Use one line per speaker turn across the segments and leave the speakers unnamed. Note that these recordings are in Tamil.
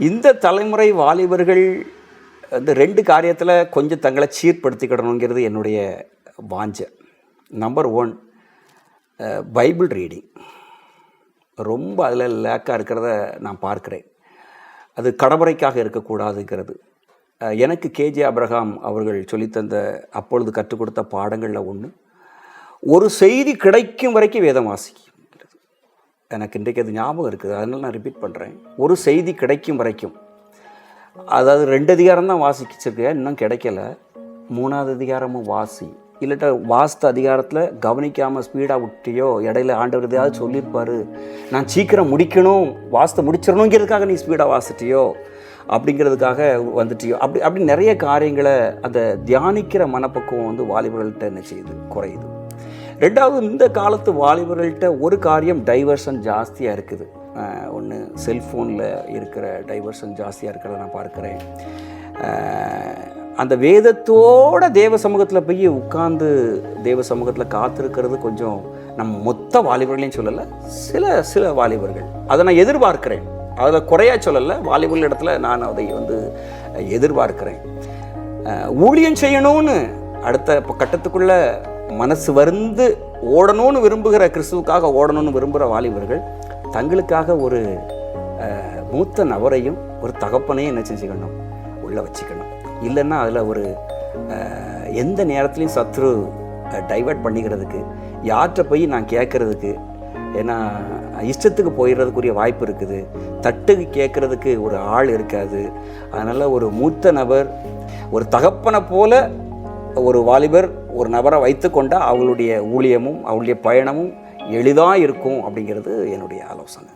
இந்த தலைமுறை வாலிபர்கள் வந்து ரெண்டு காரியத்தில் கொஞ்சம் தங்களை சீர்படுத்திக்கிடணுங்கிறது என்னுடைய வாஞ்சை. நம்பர் ஒன் பைபிள் ரீடிங் ரொம்ப அதில் லேக்காக இருக்கிறத நான் பார்க்குறேன். அது கடமுறைக்காக இருக்கக்கூடாதுங்கிறது. எனக்கு கேஜே அப்ரஹாம் அவர்கள் சொல்லித்தந்த அப்பொழுது கற்றுக் கொடுத்த பாடங்களில் ஒன்று ஒரு செய்தி கிடைக்கும் வரைக்கும் வேதம் வாசிக்கும். எனக்கு இன்றைக்கு அது ஞாபகம் இருக்குது. அதனால் நான் ரிப்பீட் பண்ணுறேன் ஒரு செய்தி கிடைக்கும் வரைக்கும். அதாவது ரெண்டு அதிகாரம் தான் வாசிச்சிருக்கேன். இன்னும் கிடைக்கல. மூணாவது அதிகாரமும் வாசி. இல்லட்ட வாஸ்த அதிகாரத்தில் கவனிக்காமல் ஸ்பீடாக விட்டியோ இடையில ஆண்டவர் எதையாவது சொல்லியிருப்பார். நான் சீக்கிரம் முடிக்கணும் வாஸ்த முடிச்சிடணுங்கிறதுக்காக நீ ஸ்பீடாக வாசிட்டியோ அப்படிங்கிறதுக்காக வந்துட்டியோ அப்படி அப்படி நிறைய காரியங்களை அந்த தியானிக்கிற மனப்பக்குவம் வந்து வாலிபர்கள்ட்ட என்ன செய்யுது? குறையுது. ரெண்டாவது இந்த காலத்து வாலிபர்கள்ட்ட ஒரு காரியம் டைவர்ஷன் ஜாஸ்தியாக இருக்குது. ஒன்று செல்ஃபோனில் இருக்கிற டைவர்ஷன் ஜாஸ்தியாக இருக்கிறத நான் பார்க்குறேன். அந்த வேதத்தோட தேவ சமூகத்தில் போய் உட்கார்ந்து தேவ சமூகத்தில் காத்திருக்கிறது கொஞ்சம் நம்ம மொத்த வாலிபர்களையும் சொல்லலை சில சில வாலிபர்கள். அதை நான் எதிர்பார்க்கிறேன். அதில் குறையா சொல்லலை வாலிபர்கள் இடத்துல நான் அதை வந்து எதிர்பார்க்கிறேன். ஊழியம் செய்யணும்னு அடுத்த கட்டத்துக்குள்ளே மனசு வருந்து ஓடணும்னு விரும்புகிற கிறிஸ்துவுக்காக ஓடணும்னு விரும்புகிற வாலிபர்கள் தங்களுக்காக ஒரு மூத்த நபரையும் ஒரு தகப்பனையும் என்ன செஞ்சுக்கணும்? உள்ளே வச்சுக்கணும். இல்லைன்னா அதில் ஒரு எந்த நேரத்துலையும் சத்ரு டைவர்ட் பண்ணிக்கிறதுக்கு யார்கிட்ட போய் நான் கேட்குறதுக்கு ஏன்னா இஷ்டத்துக்கு போயிடுறதுக்குரிய வாய்ப்பு இருக்குது. தட்டுக்கு கேட்குறதுக்கு ஒரு ஆள் இருக்காது. அதனால் ஒரு மூத்த நபர் ஒரு தகப்பனை போல ஒரு வாலிபர் ஒரு நபரை வைத்துக்கொண்டா அவங்களுடைய ஊழியமும் அவங்களுடைய பயணமும் எளிதாக இருக்கும் அப்படிங்கிறது என்னுடைய ஆலோசனை.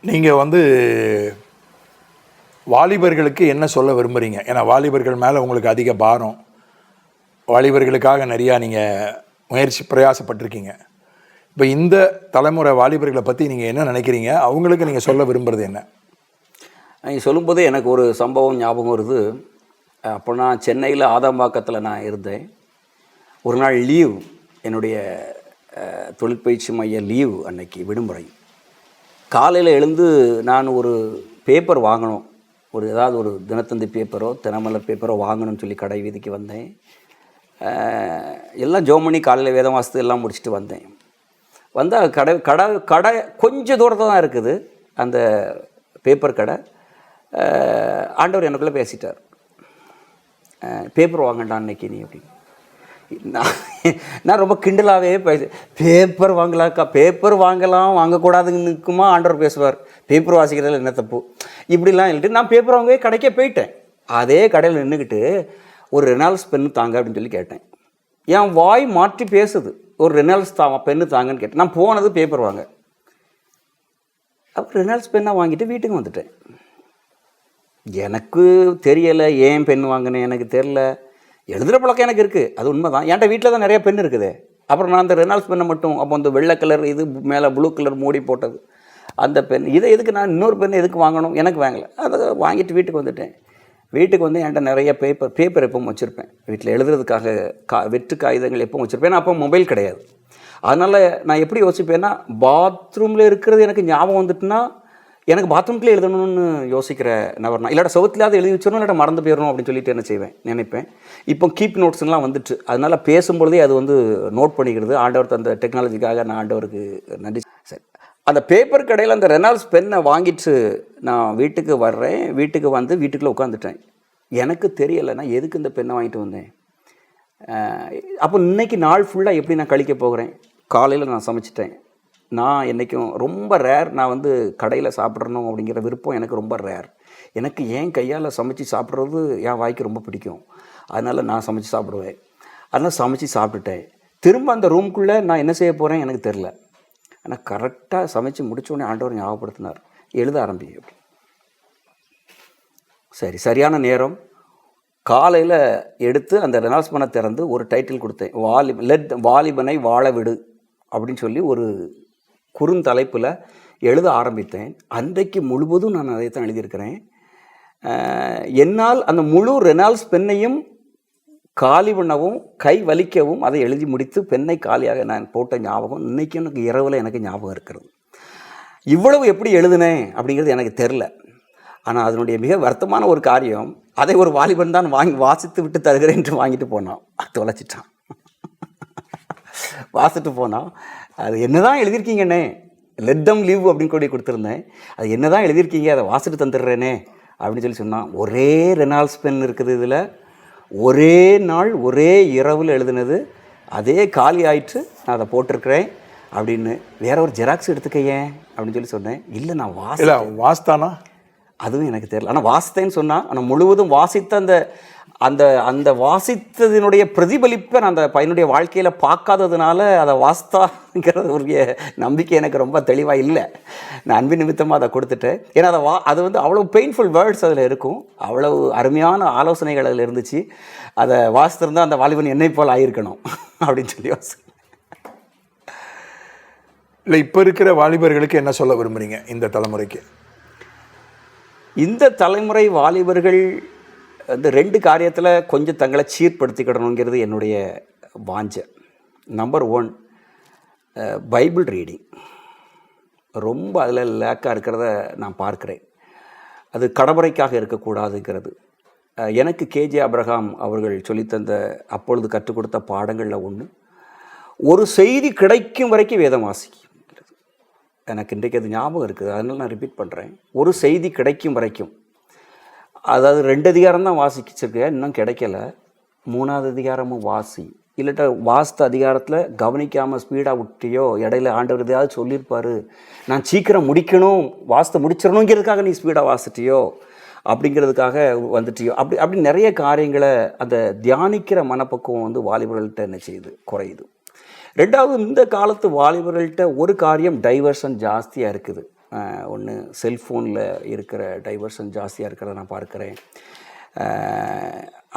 நீங்கள் வந்து வாலிபர்களுக்கு என்ன சொல்ல விரும்புகிறீங்க ஏன்னா வாலிபர்கள் மேலே உங்களுக்கு அதிக பாரம். வாலிபர்களுக்காக நிறையா நீங்கள் முயற்சி பிரயாசப்பட்டிருக்கீங்க. இப்போ இந்த தலைமுறை வாலிபர்களை பற்றி நீங்கள் என்ன நினைக்கிறீங்க? அவங்களுக்கு நீங்கள் சொல்ல விரும்புறது என்ன?
நீங்கள் சொல்லும்போது எனக்கு ஒரு சம்பவம் ஞாபகம் வருது. அப்போ நான் சென்னையில் ஆதம்பாக்கத்தில் நான் இருந்தேன். ஒரு நாள் லீவ். என்னுடைய தொழிற்பயிற்சி மைய லீவ் அன்னைக்கு விடுமுறை. காலையில் எழுந்து நான் ஒரு பேப்பர் வாங்கணும். ஒரு ஏதாவது ஒரு தினத்தந்தி பேப்பரோ தினமலர் பேப்பரோ வாங்கணும்னு சொல்லி கடை வீதிக்கு வந்தேன். எல்லாம் ஜோம் பண்ணி காலையில் வேதம் வாசத்து எல்லாம் முடிச்சுட்டு வந்தேன். வந்தால் கடை கடை கடை கொஞ்சம் தூரத்தில் தான் இருக்குது அந்த பேப்பர் கடை. ஆண்டவர் எனக்குள்ளே பேசிட்டார். பேப்பர் வாங்கண்டா அன்னைக்கு நீ அப்படின்னு. நான் நான் ரொம்ப கிண்டலாகவே பேச பேப்பர் வாங்கலாக்கா பேப்பர் வாங்கலாம் வாங்கக்கூடாதுன்னுக்குமா ஆண்டவர் பேசுவார். பேப்பர் வாசிக்கிறதுல என்ன தப்பு? இப்படிலாம் இல்லைட்டு நான் பேப்பர் வாங்கவே கடைக்கே போயிட்டேன். அதே கடையில் நின்றுக்கிட்டு ஒரு ரெனால்ஸ் பெண்ணு தாங்க அப்படின்னு சொல்லி கேட்டேன். என் வாய் மாற்றி பேசுது. ஒரு ரெனால்ஸ் தா பென்னு தாங்கன்னு கேட்டேன். நான் போனது பேப்பர் வாங்க. அப்புறம் ரெனால்ஸ் பெண்ணை வாங்கிட்டு வீட்டுக்கு வந்துட்டேன். எனக்கு தெரியலை ஏன் பென் வாங்கினேன் எனக்கு தெரில எழுதுகிற பழக்கம் எனக்கு இருக்குது அது உண்மை தான் என்கிட்ட வீட்டில் தான் நிறைய பென் இருக்குது. அப்புறம் நான் அந்த ரெனால்ஸ் பெண்ணை மட்டும் அப்போ அந்த வெள்ளை கலர் இது மேலே ப்ளூ கலர் மூடி போட்டது. அந்த பென் இதை எதுக்கு நான் இன்னொரு பென் எதுக்கு வாங்கணும்? எனக்கு வாங்கலை. அதை வாங்கிட்டு வீட்டுக்கு வந்துட்டேன். வீட்டுக்கு வந்து என்கிட்ட நிறைய பேப்பர் பேப்பர் எப்பவும் வச்சுருப்பேன். வீட்டில் எழுதுறதுக்காக கா வெற்று காகிதங்கள் எப்பவும் வச்சுருப்பேன். ஏன்னா அப்போ மொபைல் கிடையாது. அதனால் நான் எப்படி யோசிப்பேன்னா பாத்ரூமில் இருக்கிறது எனக்கு ஞாபகம் வந்துட்டுனா எனக்கு பாத்ரூம்குள்ளே எழுதணும்னு யோசிக்கிற நபர் நான். இல்லாட்ட செவத்துலையாவது எழுதி வச்சிடணும் இல்லாட்ட மறந்து போயிடணும் அப்படின்னு சொல்லிட்டு என்ன செய்வேன் நினைப்பேன். இப்போ கீப் நோட்ஸ்லாம் வந்துட்டு அதனால் பேசும்பொழுதே அது வந்து நோட் பண்ணிக்கிறது. ஆண்டவர் அந்த டெக்னாலஜிக்காக நான் ஆண்டவருக்கு நன்றி. சரி. அந்த பேப்பர் கடையில் அந்த ரெனால்ஸ் பென்னை வாங்கிட்டு நான் வீட்டுக்கு வர்றேன் வீட்டுக்கு வந்து வீட்டுக்குள்ளே உட்காந்துட்டேன் எனக்கு தெரியலை நான் எதுக்கு இந்த பெண்ணை வாங்கிட்டு வந்தேன்? அப்போ இன்னைக்கு நாள் ஃபுல்லாக எப்படி நான் கழிக்க போகிறேன்? காலையில் நான் சமைச்சிட்டேன். நான் என்றைக்கும் ரொம்ப ரேர் நான் வந்து கடையில் சாப்பிட்றணும் அப்படிங்கிற விருப்பம் எனக்கு ரொம்ப ரேர் எனக்கு ஏன் கையால் சமைச்சு சாப்பிட்றது என் வாய்க்கு ரொம்ப பிடிக்கும். அதனால் நான் சமைச்சு சாப்பிடுவேன். அதனால் சமைச்சு சாப்பிட்டுட்டேன். திரும்ப அந்த ரூம்குள்ளே நான் என்ன செய்ய போகிறேன் எனக்கு தெரில ஆனால் கரெக்டாக சமைச்சு முடித்தோடனே ஆண்டவர் ஞாபகப்படுத்தினார். எழுத ஆரம்பிக்கும் அப்படி. சரி சரியான நேரம். காலையில் எடுத்து அந்த ரெனால்ஸ்மனை திறந்து ஒரு டைட்டில் கொடுத்தேன். வாலி லெட் வாலிபனை வாழ விடு அப்படின்னு சொல்லி ஒரு குறுந்தலைப்பில் எழுத ஆரம்பித்தேன். அன்றைக்கு முழுவதும் நான் அதைத்தான் எழுதியிருக்கிறேன். என்னால் அந்த முழு ரெனால்ட்ஸ் பெண்ணையும் காலி பண்ணவும் கை வலிக்கவும் அதை எழுதி முடித்து பெண்ணை காலியாக நான் போட்ட ஞாபகம் இன்றைக்கும் எனக்கு இரவில் எனக்கு ஞாபகம் இருக்கிறது. இவ்வளவு எப்படி எழுதுனேன் அப்படிங்கிறது எனக்கு தெரில. ஆனால் அதனுடைய மிக வருத்தமான ஒரு காரியம் அதை ஒரு வாலிபன் தான் வாங்கி வாசித்து விட்டு தருகிறேன் என்று வாங்கிட்டு போனான். தொலைச்சிட்டான் வாசிட்டு போனான். அது என்னதான் எழுதியிருக்கீங்கண்ணே? லெட்டம் லீவ் அப்படின்னு கூட கொடுத்துருந்தேன். அது என்ன தான் எழுதியிருக்கீங்க? அதை வாசிட்டு தந்துடுறேனே அப்படின்னு சொல்லி சொன்னான். ஒரே ரெனால்ஸ் பென் இருக்குது இதில். ஒரே நாள் ஒரே இரவில் எழுதுனது. அதே காலி ஆயிட்டு நான் அதை போட்டிருக்கிறேன். அப்படின்னு வேற ஒரு ஜெராக்ஸ் எடுத்துக்க ஏன் அப்படின்னு சொல்லி சொன்னேன். இல்லை நான் வாசி
இல்லை வாஸ்தானா
அதுவும் எனக்கு தெரியல. ஆனால் வாசித்தேன்னு சொன்னால் ஆனால் முழுவதும் வாசித்த அந்த அந்த அந்த வாசித்ததினுடைய பிரதிபலிப்பை நான் அந்த பையனுடைய வாழ்க்கையில் பார்க்காததுனால அதை வாஸ்தாங்கிற ஒரு நம்பிக்கை எனக்கு ரொம்ப தெளிவாக இல்லை. நான் அன்பின் நிமித்தமாக அதை கொடுத்துட்டேன். ஏன்னா அதை வா அது வந்து அவ்வளோ பெயின்ஃபுல் வேர்ட்ஸ் அதில் இருக்கும். அவ்வளவு அருமையான ஆலோசனைகள் அதில் இருந்துச்சு. அதை வாசித்திருந்தால் அந்த வாலிபன் என்னை போல் ஆயிருக்கணும் அப்படின்னு சொல்லி வாசி
இல்லை இப்போ இருக்கிற வாலிபர்களுக்கு என்ன சொல்ல விரும்புகிறீங்க இந்த தலைமுறைக்கு?
இந்த தலைமுறை வாலிபர்கள் இந்த ரெண்டு காரியத்தில் கொஞ்சம் தங்களை சீர்படுத்திக்கிடணுங்கிறது என்னுடைய வாஞ்சை. Number one Bible reading. ரொம்ப அதில் லேக்காக இருக்கிறத நான் பார்க்குறேன். அது கடமுறைக்காக இருக்கக்கூடாதுங்கிறது. எனக்கு கேஜே அப்ரஹாம் அவர்கள் சொல்லித்தந்த அப்பொழுது கற்றுக் கொடுத்த பாடங்களில் ஒன்று ஒரு செய்தி கிடைக்கும் வரைக்கும் வேதம் வாசிக்கும். எனக்கு இன்றைக்கு அது ஞாபகம் இருக்குது. அதனால் நான் ரிப்பீட் பண்ணுறேன் ஒரு செய்தி கிடைக்கும் வரைக்கும். அதாவது ரெண்டு அதிகாரம் தான் வாசிச்சிருக்க. இன்னும் கிடைக்கல. மூணாவது அதிகாரமும் வாசி. இல்லாட்ட வாஸ்த அதிகாரத்தில் கவனிக்காமல் ஸ்பீடாக விட்டியோ இடையில ஆண்டவர் எதையாவது சொல்லியிருப்பார். நான் சீக்கிரம் முடிக்கணும் வாஸ்தை முடிச்சிடணுங்கிறதுக்காக நீ ஸ்பீடாக வாசிட்டியோ அப்படிங்கிறதுக்காக வந்துட்டியோ. அப்படி அப்படி நிறைய காரியங்களை அந்த தியானிக்கிற மனப்பக்குவம் வந்து வாலிபர்கள்ட்ட என்ன செய்யுது? குறையுது. ரெண்டாவது இந்த காலத்து வாலிபர்கள்ட்ட ஒரு காரியம் டைவர்ஷன் ஜாஸ்தியாக இருக்குது. ஒன்று செல்ஃபோனில் இருக்கிற டைவர்ஷன் ஜாஸ்தியாக இருக்கிறத நான் பார்க்குறேன்.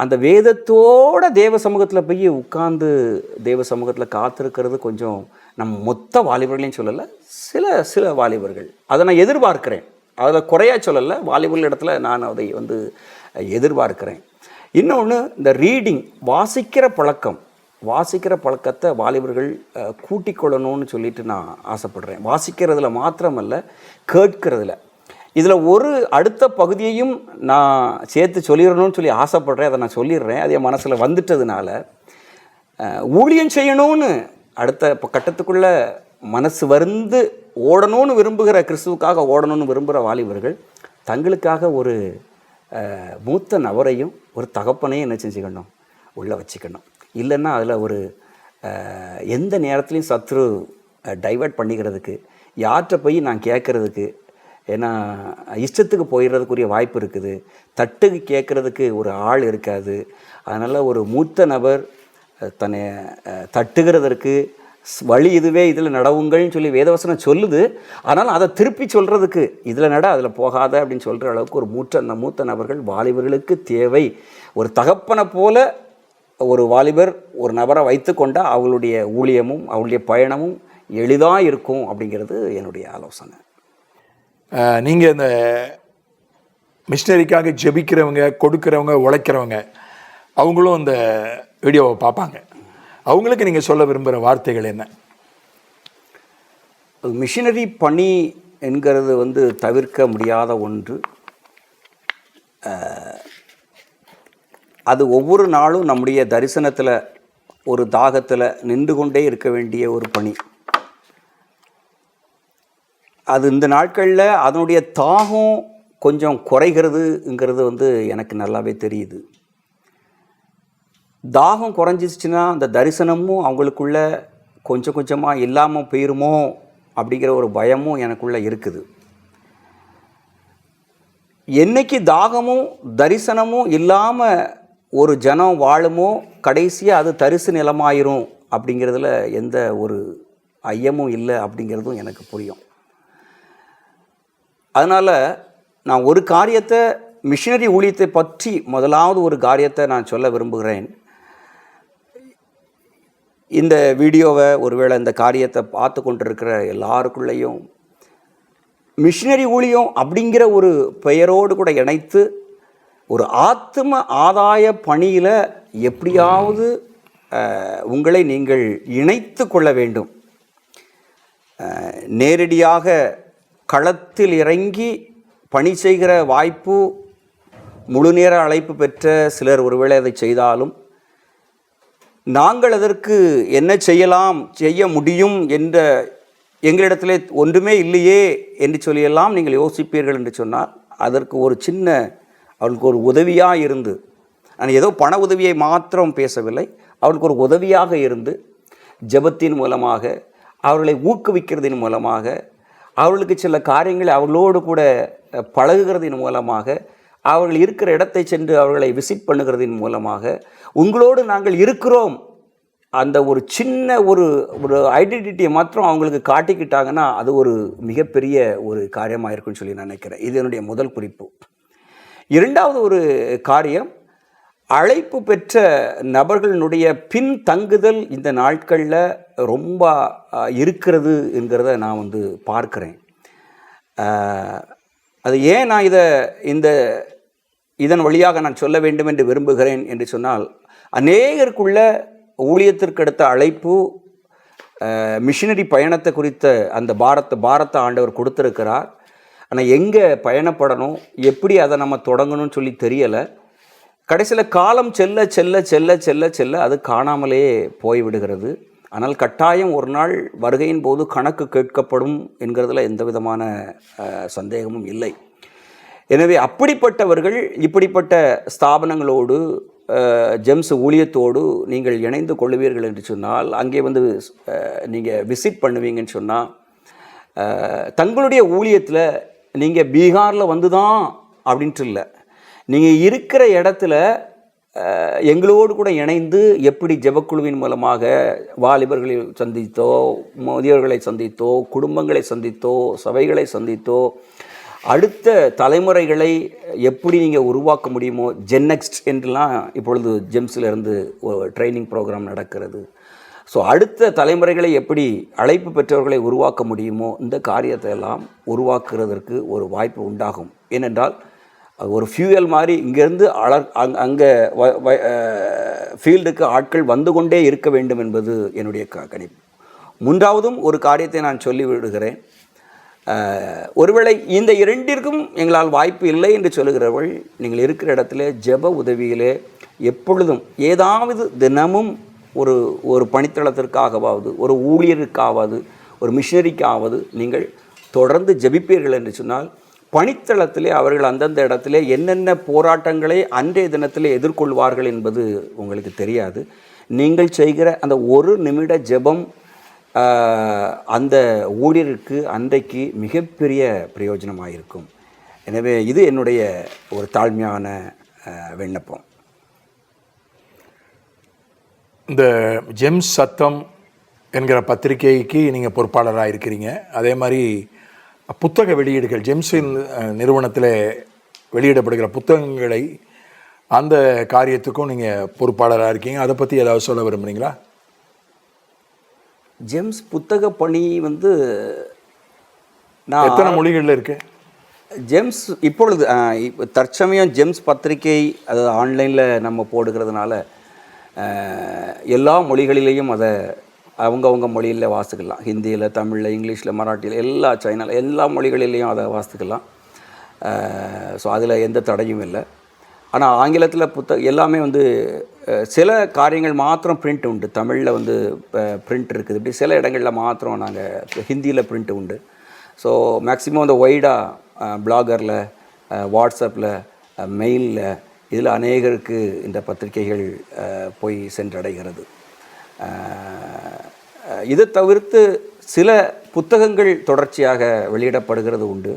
அந்த வேதத்தோட தேவ சமூகத்தில் போய் உட்கார்ந்து தேவ சமூகத்தில் காத்திருக்கிறது கொஞ்சம் நம் மொத்த வாலிபர்களையும் சொல்லலை சில சில வாலிபர்கள். அதை நான் எதிர்பார்க்கிறேன். அதில் குறையா சொல்லலை வாலிபர்கள் இடத்துல நான் அதை வந்து எதிர்பார்க்கிறேன். இன்னொன்று இந்த ரீடிங் வாசிக்கிற பழக்கம். வாசிக்கிற பழக்கத்தை வாலிபர்கள் கூட்டிக்கொள்ளணும்னு சொல்லிட்டு நான் ஆசைப்படுறேன். வாசிக்கிறதுல மாத்திரமல்ல கேட்கிறதுல. இதில் ஒரு அடுத்த பகுதியையும் நான் சேர்த்து சொல்லிடணும்னு சொல்லி ஆசைப்படுறேன். அதை நான் சொல்லிடுறேன். அது என் மனசில் வந்துட்டதுனால ஊழியம் செய்யணும்னு அடுத்த கட்டத்துக்குள்ளே கட்டத்துக்குள்ள மனசு வருந்து ஓடணும்னு விரும்புகிற கிறிஸ்துவுக்காக ஓடணும்னு விரும்புகிற வாலிபர்கள் தங்களுக்காக ஒரு மூத்த நபரையும் ஒரு தகப்பனையும் என்ன செஞ்சுக்கணும்? உள்ளே வச்சுக்கணும். இல்லைன்னா அதில் ஒரு எந்த நேரத்துலையும் சத்ரு டைவர்ட் பண்ணிக்கிறதுக்கு யார்கிட்ட போய் நான் கேட்குறதுக்கு ஏன்னா இஷ்டத்துக்கு போயிடுறதுக்குரிய வாய்ப்பு இருக்குது. தட்டுக்கு கேட்குறதுக்கு ஒரு ஆள் இருக்காது. அதனால் ஒரு மூத்த நபர் தன்னை தட்டுகிறதற்கு ஸ்- வழி இதுவே இதில் நடவுங்கள்னு சொல்லி வேதவசனம் சொல்லுது. ஆனால் அதை திருப்பி சொல்கிறதுக்கு இதில் நட அதில் போகாத அப்படின்னு சொல்கிற அளவுக்கு ஒரு மூத்த அந்த மூத்த நபர்கள் வாலிபர்களுக்கு தேவை. ஒரு தகப்பனை போல ஒரு வாலிபர் ஒரு நபரை வைத்துக்கொண்டா அவங்களுடைய ஊழியமும் அவங்களுடைய பயணமும் எளிதாக இருக்கும் அப்படிங்கிறது என்னுடைய ஆலோசனை.
நீங்கள் இந்த மிஷினரிக்காக ஜெபிக்கிறவங்க கொடுக்கிறவங்க உழைக்கிறவங்க அவங்களும் இந்த வீடியோவை பார்ப்பாங்க. அவங்களுக்கு நீங்கள் சொல்ல விரும்புகிற வார்த்தைகள் என்ன?
மிஷினரி பணி என்கிறது வந்து தவிர்க்க முடியாத ஒன்று. அது ஒவ்வொரு நாளும் நம்முடைய தரிசனத்தில் ஒரு தாகத்தில் நின்று கொண்டே இருக்க வேண்டிய ஒரு பணி. அது இந்த நாட்களில் அதனுடைய தாகம் கொஞ்சம் குறைகிறதுங்கிறது வந்து எனக்கு நல்லாவே தெரியுது. தாகம் குறைஞ்சிச்சுன்னா அந்த தரிசனமும் அவங்களுக்குள்ள கொஞ்சம் கொஞ்சமாக இல்லாமல் போயிருமோ அப்படிங்கிற ஒரு பயமும் எனக்குள்ளே இருக்குது. என்னைக்கு தாகமும் தரிசனமும் இல்லாமல் ஒரு ஜனம் வாழுமோ கடைசியாக அது தரிசு நிலமாயிரும் அப்படிங்கிறதுல எந்த ஒரு ஐயமும் இல்லை அப்படிங்கிறதும் எனக்கு புரியும். அதனால் நான் ஒரு காரியத்தை மிஷினரி ஊழியத்தை பற்றி முதலாவது ஒரு காரியத்தை நான் சொல்ல விரும்புகிறேன். இந்த வீடியோவை ஒருவேளை இந்த காரியத்தை பார்த்து கொண்டிருக்கிற எல்லாருக்குள்ளேயும் மிஷினரி ஊழியம் அப்படிங்கிற ஒரு பெயரோடு கூட இணைத்து ஒரு ஆத்ம ஆதாய பணியில் எப்படியாவது உங்களை நீங்கள் இணைத்து கொள்ள வேண்டும். நேரடியாக களத்தில் இறங்கி பணி செய்கிற வாய்ப்பு முழுநேர அழைப்பு பெற்ற சிலர் ஒருவேளை அதை செய்தாலும் நாங்கள் அதற்கு என்ன செய்யலாம் செய்ய முடியும் என்ற எங்களிடத்திலே ஒன்றுமே இல்லையே என்று சொல்லியெல்லாம் நீங்கள் யோசிப்பீர்கள் என்று சொன்னால் அதற்கு ஒரு சின்ன அவளுக்கு ஒரு உதவியாக இருந்து நான் ஏதோ பண உதவியை மாத்திரம் பேசவில்லை அவளுக்கு ஒரு உதவியாக இருந்து ஜெபத்தின் மூலமாக அவர்களை ஊக்குவிக்கிறதின் மூலமாக அவர்களுக்கு சில காரியங்களை அவர்களோடு கூட பழகுகிறதின் மூலமாக அவர்கள் இருக்கிற இடத்தை சென்று அவர்களை விசிட் பண்ணுகிறதின் மூலமாக உங்களோடு நாங்கள் இருக்கிறோம். அந்த ஒரு சின்ன ஒரு ஒரு ஐடென்டிட்டியை மாத்திரம் அவங்களுக்கு காட்டிக்கிட்டாங்கன்னா அது ஒரு மிகப்பெரிய ஒரு காரியமாக இருக்குன்னு சொல்லி நான் நினைக்கிறேன். இது என்னுடைய முதல் குறிப்பு. இரண்டாவது ஒரு காரியம் அழைப்பு பெற்ற நபர்களினுடைய பின் தங்குதல் இந்த நாட்களில் ரொம்ப இருக்கிறது என்கிறத நான் வந்து பார்க்குறேன். அது ஏன் நான் இதை இந்த இதன் வழியாக நான் சொல்ல வேண்டும் என்று விரும்புகிறேன் என்று சொன்னால் அநேகருக்குள்ள ஊழியத்திற்கு அடுத்த அழைப்பு மிஷினரி பயணத்தை குறித்த அந்த பாரத்தை பாரத ஆண்டவர் கொடுத்துருக்கிறார். ஆனால் எங்கே பயணப்படணும்? எப்படி அதை நம்ம தொடங்கணும்னு சொல்லி தெரியலை. கடைசியில் காலம் செல்ல செல்ல செல்ல செல்ல செல்ல அது காணாமலே போய்விடுகிறது ஆனால் கட்டாயம் ஒரு நாள் வருகையின் போது கணக்கு கேட்கப்படும் என்கிறதுல எந்த விதமான சந்தேகமும் இல்லை. எனவே அப்படிப்பட்டவர்கள் இப்படிப்பட்ட ஸ்தாபனங்களோடு ஜெம்ஸ் ஊழியத்தோடு நீங்கள் இணைந்து கொள்ளுவீர்கள் என்று சொன்னால் அங்கே வந்து நீங்கள் விசிட் பண்ணுவீங்கன்னு சொன்னால் தங்களுடைய ஊழியத்தில் நீங்கள் பீகாரில் வந்து தான் அப்படின்ட்டு இல்லை. நீங்கள் இருக்கிற இடத்துல எங்களோடு கூட இணைந்து எப்படி ஜெபக்குழுவின் மூலமாக வாலிபர்களை சந்தித்தோ முதியோர்களை சந்தித்தோ குடும்பங்களை சந்தித்தோ சபைகளை சந்தித்தோ அடுத்த தலைமுறைகளை எப்படி நீங்கள் உருவாக்க முடியுமோ ஜென்னெக்ஸ்ட் என்றுலாம் இப்பொழுது ஜெம்ஸில் இருந்து ட்ரைனிங் ப்ரோக்ராம் நடக்கிறது. ஸோ அடுத்த தலைமுறைகளை எப்படி அழைப்பு பெற்றவர்களை உருவாக்க முடியுமோ இந்த காரியத்தை எல்லாம் உருவாக்குறதற்கு ஒரு வாய்ப்பு உண்டாகும். ஏனென்றால் ஒரு ஃபியூயல் மாதிரி இங்கேருந்து அளர் அங் அங்கே ஃபீல்டுக்கு ஆட்கள் வந்து கொண்டே இருக்க வேண்டும் என்பது என்னுடைய க கணிப்பு. மூன்றாவதும் ஒரு காரியத்தை நான் சொல்லி விடுகிறேன். ஒருவேளை இந்த இரண்டிற்கும் எங்களால் வாய்ப்பு இல்லை என்று சொல்லுகிறவர்கள் நீங்கள் இருக்கிற இடத்துல ஜெப உதவியிலே எப்பொழுதும் ஏதாவது தினமும் ஒரு ஒரு பணித்தளத்திற்காகவாவது ஒரு ஊழியருக்காவது ஒரு மிஷினரிக்காவது நீங்கள் தொடர்ந்து ஜெபிப்பீர்கள் என்று சொன்னால் பணித்தளத்திலே அவர்கள் அந்தந்த இடத்திலே என்னென்ன போராட்டங்களை அன்றைய தினத்திலே எதிர்கொள்வார்கள் என்பது உங்களுக்கு தெரியாது. நீங்கள் செய்கிற அந்த ஒரு நிமிட ஜெபம் அந்த ஊழியருக்கு அன்றைக்கு மிகப்பெரிய பிரயோஜனமாக இருக்கும் எனவே இது என்னுடைய ஒரு தாழ்மையான விண்ணப்பம்.
இந்த ஜெம்ஸ் சத்தம் என்கிற பத்திரிகைக்கு நீங்கள் பொறுப்பாளராக இருக்கிறீங்க அதே மாதிரி புத்தக வெளியீடுகள் ஜெம்ஸின் நிறுவனத்தில் வெளியிடப்படுகிற புத்தகங்களை அந்த காரியத்துக்கும் நீங்கள் பொறுப்பாளராக இருக்கீங்க அதை பற்றி ஏதாவது சொல்ல விரும்புகிறீங்களா
ஜெம்ஸ் புத்தக பணி வந்து நான்
எத்தனை மொழிகளில் இருக்குது
ஜெம்ஸ் இப்பொழுது இப்ப தற்சமயம் ஜெம்ஸ் பத்திரிகை அது ஆன்லைனில் நம்ம போடுகிறதுனால எல்லா மொழிகளிலேயும் அதை அவங்கவுங்க மொழியில் வாசிக்கலாம். ஹிந்தியில் தமிழில் இங்கிலீஷில் மராட்டியில் எல்லா சைனாவில் எல்லா மொழிகளிலேயும் அதை வாசிக்கலாம். ஸோ அதில் எந்த தடையும் இல்லை. ஆனால் ஆங்கிலத்தில் புத்த எல்லாமே வந்து சில காரியங்கள் மாத்திரம் பிரிண்ட் உண்டு. தமிழில் வந்து பிரிண்ட் இருக்குது. இப்படி சில இடங்களில் மாத்திரம் நாங்கள் ஹிந்தியில் பிரிண்ட் உண்டு. ஸோ மேக்ஸிமம் இந்த ஒய்டாக பிளாகரில் வாட்ஸ்அப்பில் மெயிலில் இதில் அநேகருக்கு இந்த பத்திரிகைகள் போய் சென்றடைகிறது. இதை தவிர்த்து சில புத்தகங்கள் தொடர்ச்சியாக வெளியிடப்படுகிறது உண்டு.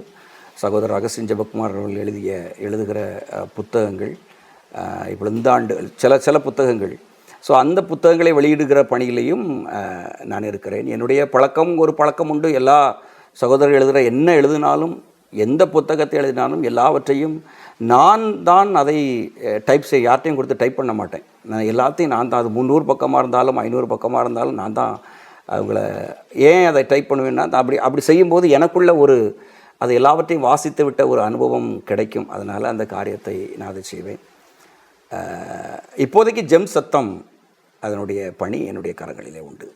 சகோதரர் அகஸ்டின் ஜபக்குமார் அவர்கள் எழுதிய எழுதுகிற புத்தகங்கள் இப்போ இந்த ஆண்டு சில சில புத்தகங்கள். ஸோ அந்த புத்தகங்களை வெளியிடுகிற பணியிலையும் நான் இருக்கிறேன். என்னுடைய பழக்கம் ஒரு பழக்கம் உண்டு. எல்லா சகோதரர்கள் எழுதுகிற என்ன எழுதினாலும் எந்த புத்தகத்தை எழுதினாலும் எல்லாவற்றையும் நான் தான் அதை டைப் செய்ய யார்ட்டையும் கொடுத்து டைப் பண்ண மாட்டேன். நான் எல்லாத்தையும் நான் தான். அது முந்நூறு பக்கமாக இருந்தாலும் ஐநூறு பக்கமாக இருந்தாலும் நான் தான் அவங்கள ஏன் அதை டைப் பண்ணுவேன்னா அப்படி அப்படி செய்யும்போது எனக்குள்ள ஒரு அது எல்லாவற்றையும் வாசித்து விட்ட ஒரு அனுபவம் கிடைக்கும். அதனால் அந்த காரியத்தை நான் அதை செய்வேன். இப்போதைக்கு ஜெம் சத்தம் அதனுடைய பணி என்னுடைய கரங்களிலே உண்டு.